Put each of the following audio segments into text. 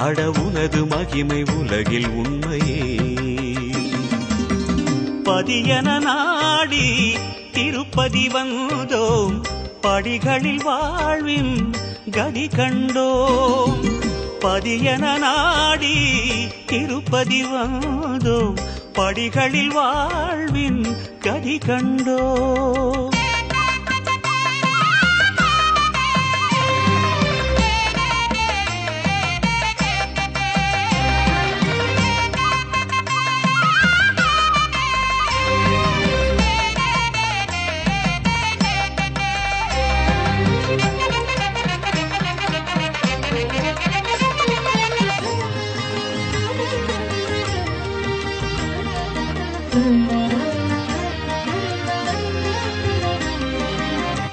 அட உனது மகிமை உலகில் உண்மையே. பதியன நாடி திருப்பதி வந்தோம். படிகளில் வாழ்வின் கதி கண்டோம். பதியன நாடி திருப்பதி வந்தோம். படிகளில் வாழ்வின் கதி கண்டோம்.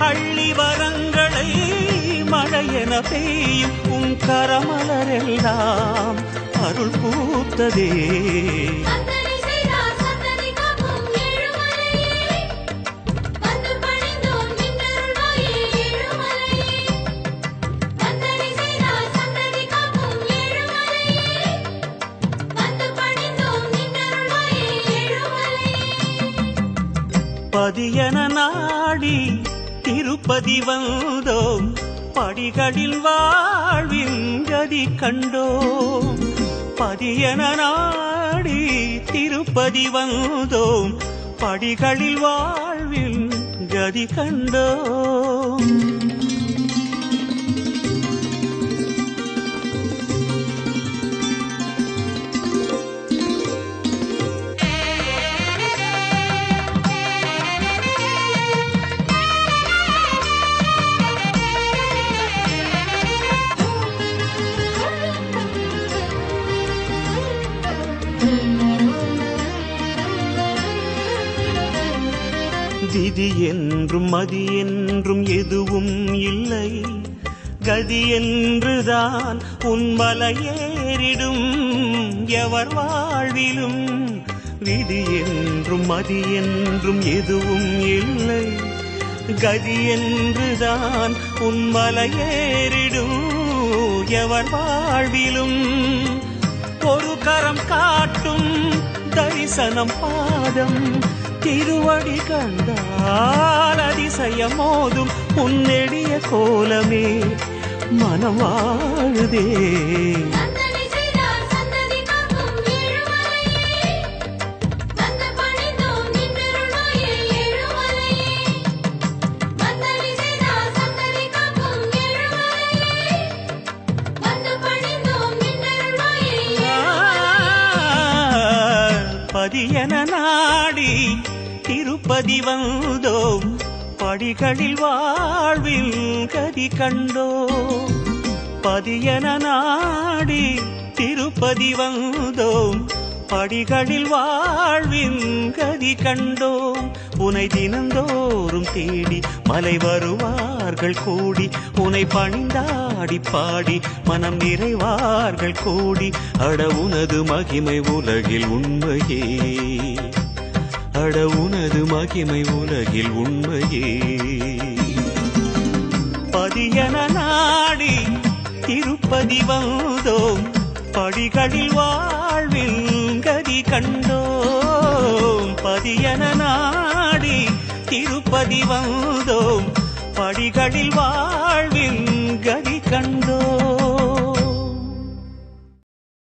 அள்ளி வரங்களை மழையென பெய்யும் உன் கரமலரெல்லாம் அருள் பூத்ததே. பதியன நாடி திருப்பதி வந்தோம். படிகளில் வாழ்வின் கதி கண்டோம். பதியன நாடி திருப்பதி வந்தோம். படிகளில் வாழ்வின் கதி கண்டோம். விதி என்றும் மதி என்றும் எதுவும் இல்லை. கதி என்றுதான் உன்மலை ஏறிடும் எவர் வாழ்விலும் விதி என்றும் மதி என்றும் எதுவும் இல்லை. கதி என்றுதான் உன்மலை ஏறிடும் எவர் வாழ்விலும் ஒரு கரம் காட்டும் தரிசனம் பாதம். திருவடி கண்டால் அதிசயமோதும் உன்னெடிய கோலமே. மனம் வாழுதே. திருப்பதி என நாடி திருப்பதி வந்தோம் படிகளில் வாழ்வில் கதி கண்டோம் பதியன நாடி திருப்பதி வந்தோம் படிகளில் வாழ்வின் கதி கண்டோம் உனை தினந்தோறும் தேடி மலை வருவார்கள் கூடி உனை பணிந்தாடி பாடி மனம் நிறைவார்கள் கூடி அட உனது மகிமை உலகில் உண்மையே. அட உனது மகிமை உலகில் உண்மையே. பதியன நாடி திருப்பதி வந்தோம் படிகளில் வாழ்வில் கதி கண்டோம். திருப்பதி என நாடி திருப்பதி வந்தோம். படிகளில் வாழ்வின் கதி கண்ட